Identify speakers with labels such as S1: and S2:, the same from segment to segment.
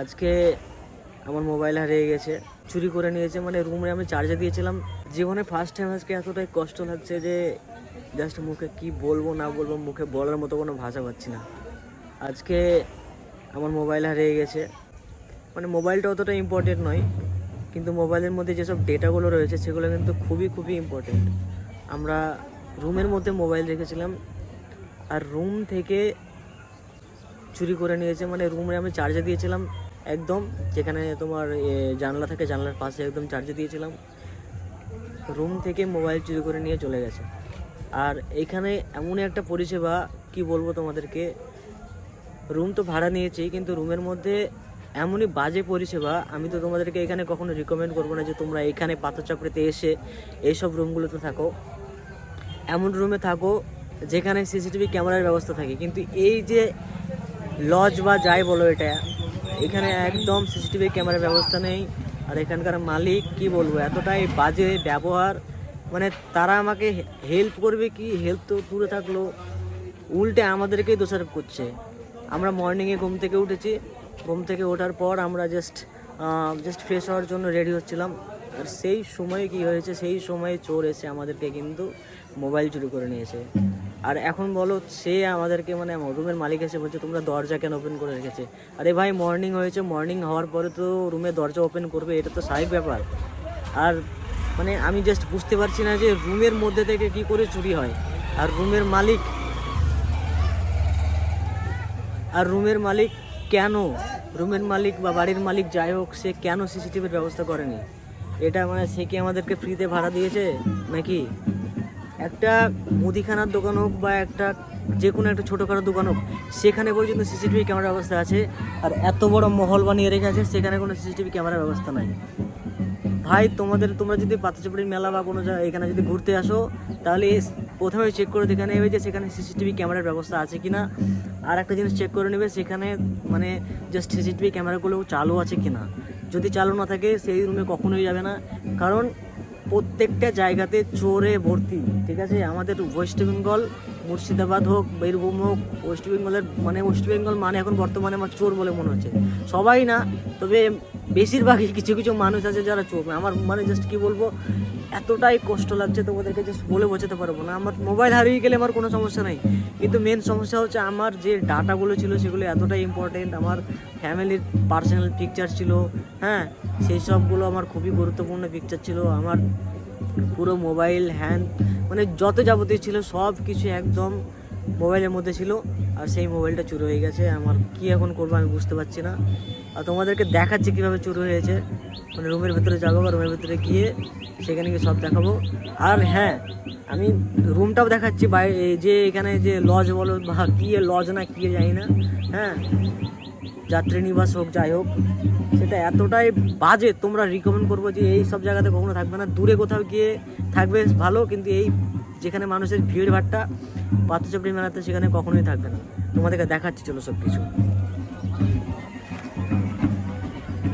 S1: আজকে আমার মোবাইল হারিয়ে গেছে, চুরি করে নিয়েছে মানে রুমে আমি চার্জে দিয়েছিলাম। জীবনে ফার্স্ট টাইম আজকে এতটাই কষ্ট লাগছে যে জাস্ট মুখে কি বলব, না বলব, মুখে বলার মতো কোনো ভাষা পাচ্ছি না। আজকে আমার মোবাইল হারিয়ে গেছে। মানে মোবাইলটা অতটা ইম্পর্টেন্ট নয়, কিন্তু মোবাইলের মধ্যে যেসব ডেটাগুলো রয়েছে, সেগুলো কিন্তু খুবই খুবই ইম্পর্টেন্ট আমরা রুমের মধ্যে মোবাইল রেখেছিলাম, আর রুম থেকে চুরি করে নিয়েছে মানে রুমে আমি চার্জে দিয়েছিলাম। একদম, যেখানে তোমার জানলা থাকে, জানলার পাশে একদম চার্জে দিয়েছিলাম। রুম থেকে মোবাইল চুরি করে নিয়ে চলে গেছে। আর এখানে এমনই একটা পরিষেবা, কি বলব তোমাদেরকে রুম তো ভাড়া নিয়েছি, কিন্তু রুমের মধ্যে এমনই বাজে পরিষেবা, আমি তো তোমাদেরকে এখানে কখনো রিকমেন্ড করব না যে তোমরা এখানে পাথর চাপড়িতে এসে এইসব রুমগুলোতে থাকো। এমন রুমে থাকো, যেখানে সিসিটিভি ক্যামেরার ব্যবস্থা থাকে। কিন্তু এই যে লজ বা যাই বলো এটা এখানে একদম সিসিটিভি ক্যামেরার ব্যবস্থা নেই। আর এখানকার মালিক, কি বলব, এতটাই বাজে ব্যবহার। মানে তারা আমাকে হেল্প করবে কি? হেল্প তো দূরে থাকল। উল্টে আমাদেরকেই দোষারোপ করছে। আমরা মর্নিংয়ে ঘুম থেকে উঠেছি। ঘুম থেকে ওঠার পর আমরা জাস্ট জাস্ট ফ্রেশ হওয়ার জন্য রেডি হচ্ছিলাম। আর সেই সময় কি হয়েছে? সেই সময় চোর এসে আমাদেরকে কিন্তু মোবাইল চুরি করে নিয়েছে। আর এখন বলো, সে আমাদেরকে মানে রুমের মালিক এসে বলছে, তোমরা দরজা কেন ওপেন করে রেখেছে? আরে ভাই মর্নিং হয়েছে মর্নিং হওয়ার পরে তো রুমে দরজা ওপেন করবে, এটা তো স্বাভাবিক ব্যাপার। আর মানে আমি জাস্ট বুঝতে পারছি না যে রুমের মধ্যে থেকে কি করে চুরি হয়। আর রুমের মালিক, আর রুমের মালিক কেন? রুমের মালিক বা বাড়ির মালিক যাই হোক, সে কেন সিসিটিভির ব্যবস্থা করেনি? এটা মানে সে কি আমাদেরকে ফ্রিতে ভাড়া দিয়েছে? নাকি? একটা মুদিখানার দোকান হোক বা একটা যে কোনো একটা ছোটোখাটো দোকান হোক, সেখানে পর্যন্ত সিসিটিভি ক্যামেরার ব্যবস্থা আছে। আর এত বড় মহল বানিয়ে রেখে আছে, সেখানে কোনো সিসিটিভি ক্যামেরার ব্যবস্থা নাই। ভাই, তোমাদের, তোমরা যদি পাতাচাপড়ির মেলা বা কোনো জায়গায় এখানে যদি ঘুরতে আসো, তাহলে প্রথমে চেক করে দেখে নেবে যে সেখানে সিসিটিভি ক্যামেরার ব্যবস্থা আছে কি না আর একটা জিনিস চেক করে নেবে, সেখানে মানে জাস্ট সিসিটিভি ক্যামেরাগুলো চালু আছে কি না যদি চালু না থাকে, সেই রুমে কখনোই যাবে না। কারণ প্রত্যেকটা জায়গাতে চোরে ভর্তি ঠিক আছে? আমাদের ওয়েস্ট বেঙ্গল মুর্শিদাবাদ হোক, বীরভূম হোক ওয়েস্ট বেঙ্গলের মানে ওয়েস্ট বেঙ্গল মানে এখন বর্তমানে আমার চোর বলে মনে হচ্ছে। সবাই না, তবে বেশিরভাগই কিছু কিছু মানুষ আছে যারা চোর। আমার মানে জাস্ট কি বলব, এতটাই কষ্ট লাগছে তোমাদেরকে জাস্ট বলে বোঝাতে পারব না। আমার মোবাইল হারিয়ে গেলে আমার কোনো সমস্যা নাই। কিন্তু মেন সমস্যা হচ্ছে আমার যে ডাটাগুলো ছিল সেগুলো এতটাই ইম্পর্টেন্ট আমার ফ্যামিলির পার্সোনাল পিকচার ছিল হ্যাঁ? সেই সবগুলো আমার খুবই গুরুত্বপূর্ণ পিকচার ছিল। আমার পুরো মোবাইল হ্যান্ড মানে যত যাবতীয় ছিল, সব কিছু একদম মোবাইলের মধ্যে ছিল। আর সেই মোবাইলটা চুরি হয়ে গেছে। আমার কি এখন করব আমি বুঝতে পারছি না। আর তোমাদেরকে দেখাচ্ছি কীভাবে চুরি হয়েছে। মানে রুমের ভেতরে যাব বা রুমের ভেতরে গিয়ে সেখানে গিয়ে সব দেখাবো। আর হ্যাঁ আমি রুমটাও দেখাচ্ছি। বাইরে যে এখানে যে লজ বলো বা কী লজ না কী জানি না। হ্যাঁ যাত্রী নিবাস হোক, যাই হোক, সেটা এতটাই বাজে, তোমরা রিকমেন্ড করব যে এই সব জায়গাতে কখনো থাকবে না। দূরে কোথাও গিয়ে থাকবে ভালো, কিন্তু এই যেখানে মানুষের ভিড় ভাট্টা পাত্রচাপড়ি মেলাতে সেখানে কখনোই থাকবে না। তোমাদেরকে দেখাচ্ছি, চলো সব কিছু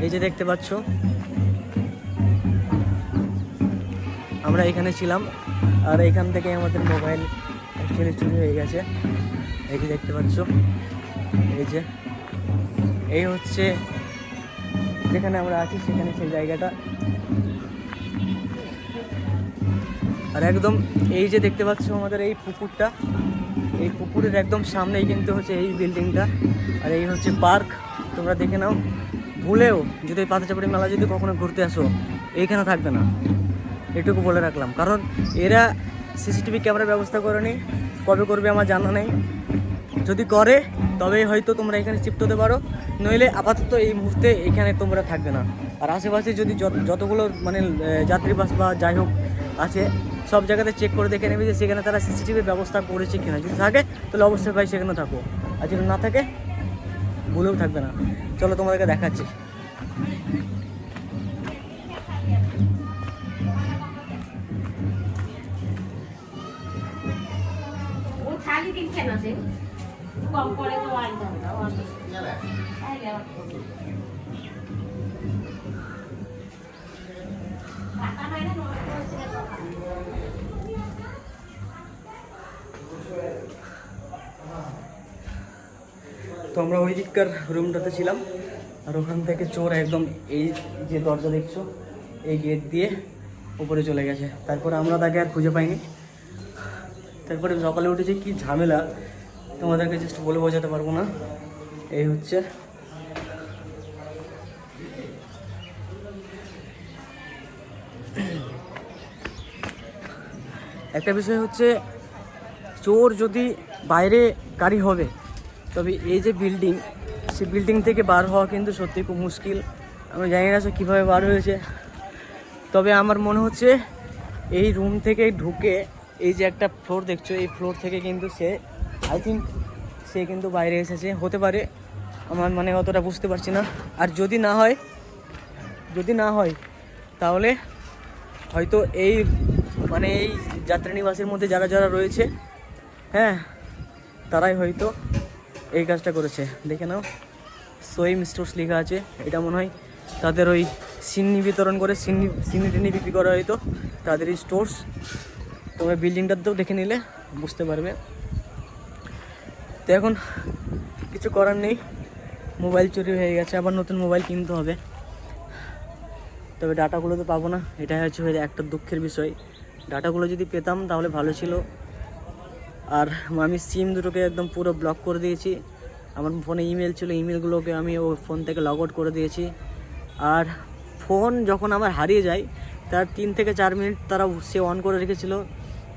S1: এই যে দেখতে পাচ্ছ, আমরা এখানে ছিলাম, আর এখান থেকে আমাদের মোবাইল অ্যাকচুয়ালি চুরি হয়ে গেছে। এই যে দেখতে পাচ্ছ, এই যে। এই হচ্ছে যেখানে আমরা আছি, সেখানে সেই জায়গাটা। আর একদম এই যে দেখতে পাচ্ছ আমাদের এই পুকুরটা, এই পুকুরের একদম সামনেই কিন্তু হচ্ছে এই বিল্ডিংটা। আর এই হচ্ছে পার্ক, তোমরা দেখে নাও। ভুলেও যদি এই পাতাচাপড়ি মেলা যদি কখনো ঘুরতে আসো, এইখানে থাকবে না। এটুকু বলে রাখলাম। কারণ এরা সিসিটিভি ক্যামেরার ব্যবস্থা করেনি, কবে করবে আমার জানা নেই। যদি করে তবে হয়তো তোমরা এখানে শিফট হতে পারো। নইলে আপাতত এই মুহূর্তে এখানে তোমরা থাকবে না। আর আশেপাশে যদি যত- যতগুলো মানে যাত্রী বাস বা যাই হোক আছে, সব জায়গাতে চেক করে দেখে নেবে যে সেখানে তারা সিসিটিভির ব্যবস্থা করেছে কিনা। যদি থাকে, তাহলে অবশ্যই ভাই সেখানে থাকো। আর যদি না থাকে, ভুলেও থাকবে না। চলো তোমাদেরকে দেখাচ্ছি।
S2: থালি দিন তো।
S1: তো আমরা ওই দিককার রুমটাতে ছিলাম, আর ওখান থেকে চোর একদম এই যে দরজা দেখছ, এই গেট দিয়ে উপরে চলে গেছে। তারপরে আমরা তাকে আর খুঁজে পাইনি। তারপরে সকালে উঠেছে, কি ঝামেলা। তোমাদেরকে জাস্ট বলে বোঝাতে পারব না। এই হচ্ছে। একটা বিষয় হচ্ছে, চোর যদি বাইরে গাড়ি হবে, তবে এই যে বিল্ডিং সে বিল্ডিং থেকে বার হওয়া কিন্তু সত্যি খুব মুশকিল। আমি জানি না সে কীভাবে বার হয়েছে। তবে আমার মনে হচ্ছে, এই রুম থেকে ঢুকে এই যে একটা ফ্লোর দেখছ, এই ফ্লোর থেকে কিন্তু সে আই থিঙ্ক সে কিন্তু বাইরে এসেছে। হতে পারে, আমার মানে অতটা বুঝতে পারছি না। আর যদি না হয়, যদি না হয়, তাহলে হয়তো এই মানে এই যাত্রানিবাসের মধ্যে যারা যারা রয়েছে হ্যাঁ তারাই হয়তো এই কাজটা করেছে। দেখে নাও, সোয়েম স্টোর্স লেখা আছে, এটা মনে হয় তাদের ওই সিন্নি বিতরণ করে, সিন্নি সিন্নি টিনি বিক্রি করা হয়তো তাদের এই স্টোর্স। তোমরা বিল্ডিংটাতেও দেখে নিলে বুঝতে পারবে। তো এখন কিছু করার নেই। মোবাইল চুরি হয়ে গেছে, আবার নতুন মোবাইল কিনতে হবে। তবে ডাটাগুলো তো পাবো না, এটাই হচ্ছে হয়ে একটা দুঃখের বিষয়। ডাটাগুলো যদি পেতাম তাহলে ভালো ছিল। আর আমি সিম দুটোকে একদম পুরো ব্লক করে দিয়েছি। আমার ফোনে ইমেল ছিল ইমেলগুলোকে আমি ও ফোন থেকে লগ আউট করে দিয়েছি। আর ফোন যখন আমার হারিয়ে যায়, তার তিন থেকে চার মিনিট তারা সে অন করে রেখেছিল।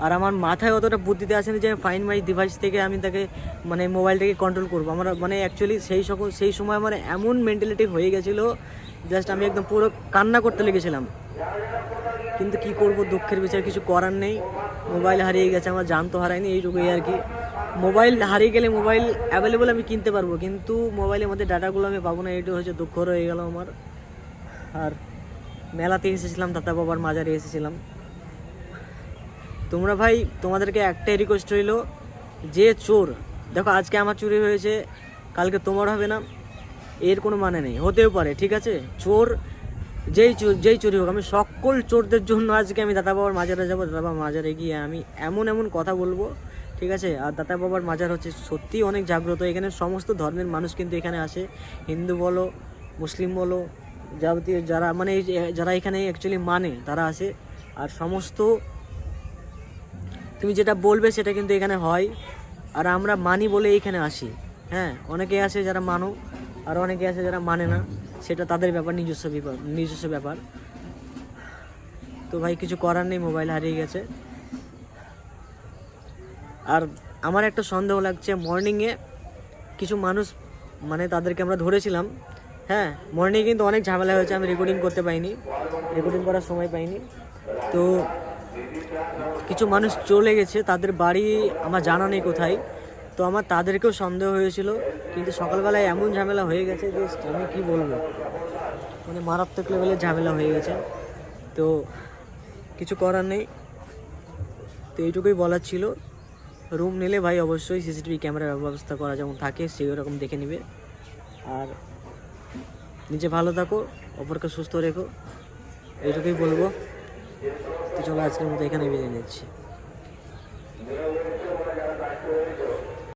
S1: আর আমার মাথায় অতটা বুদ্ধিতে আসেনি যে ফাইন মাই ডিভাইস থেকে আমি তাকে মানে মোবাইলটাকে কন্ট্রোল করব। আমার মানে অ্যাকচুয়ালি সেই সকল সেই সময় আমার এমন মেন্টালিটি হয়ে গেছিল জাস্ট আমি একদম পুরো কান্না করতে লেগেছিলাম। কিন্তু কি করব, দুঃখের বিষয় কিছু করার নেই। মোবাইল হারিয়ে গেছে, আমার জান তো হারায়নি এইটুকুই আর কি। মোবাইল হারিয়ে গেলে মোবাইল অ্যাভেলেবল আমি কিনতে পারব, কিন্তু মোবাইলের মধ্যে ডাটাগুলো আমি পাবো না এইটা হচ্ছে দুঃখ রয়ে গেল আমার। আর মেলাতে এসেছিলাম দাদা বাবার মাজারে এসেছিলাম। তোমরা ভাই, তোমাদেরকে একটাই রিকোয়েস্ট রইল, যে চোর, দেখো আজকে আমার চুরি হয়েছে, কালকে তোমার হবে না, এর কোনো মানে নেই, হতেও পারে, ঠিক আছে? চোর, যেই চোর যেই চুরি হোক, আমি সকল চোরদের জন্য আজকে আমি দাদা বাবার মাজারে যাব দাদা বাবার মাজারে গিয়ে আমি এমন এমন কথা বলব, ঠিক আছে? আর দাদা বাবার মাজার হচ্ছে সত্যিই অনেক জাগ্রত, এখানে সমস্ত ধর্মের মানুষ কিন্তু এখানে আসে, হিন্দু বলো, মুসলিম বলো, যাবতীয় যারা মানে যারা এখানে অ্যাকচুয়ালি মানে তারা আসে, আর সমস্ত তুমি যেটা বলবে সেটা কিন্তু এখানে হয়। আর আমরা মানি বলে এইখানে আসি। হ্যাঁ অনেকে আছে যারা মানো, আর অনেকে আছে যারা মানে না। সেটা তাদের ব্যাপার, নিজস্ব ব্যাপার নিজস্ব ব্যাপার। তো ভাই, কিছু করার নেই মোবাইল হারিয়ে গেছে। আর আমার একটা সন্দেহ লাগছে মর্নিংয়ে কিছু মানুষ মানে তাদেরকে আমরা ধরেছিলাম। হ্যাঁ মর্নিংয়ে কিন্তু অনেক ঝামেলা হয়েছে, আমি রেকর্ডিং করতে পাইনি রেকর্ডিং করার সময় পাইনি। তো কিছু মানুষ চলে গেছে, তাদের বাড়ি আমার জানা নেই কোথায়। তো আমার তাদেরকেও সন্দেহ হয়েছিল, কিন্তু সকালবেলায় এমন ঝামেলা হয়ে গেছে যে আমি কি বলব? মানে মারাত্মক লেভেলের ঝামেলা হয়ে গেছে। তো কিছু করার নেই। তো এইটুকুই বলার ছিল। রুম নিলে ভাই অবশ্যই সিসিটিভি ক্যামেরার ব্যবস্থা করা যেমন থাকে, সেই রকম দেখে নেবে। আর নিজে ভালো থাকো, অপরকে সুস্থ রেখো, এইটুকুই বলব। তো চলো আজকের মতো এখানে বিদায় নিচ্ছি।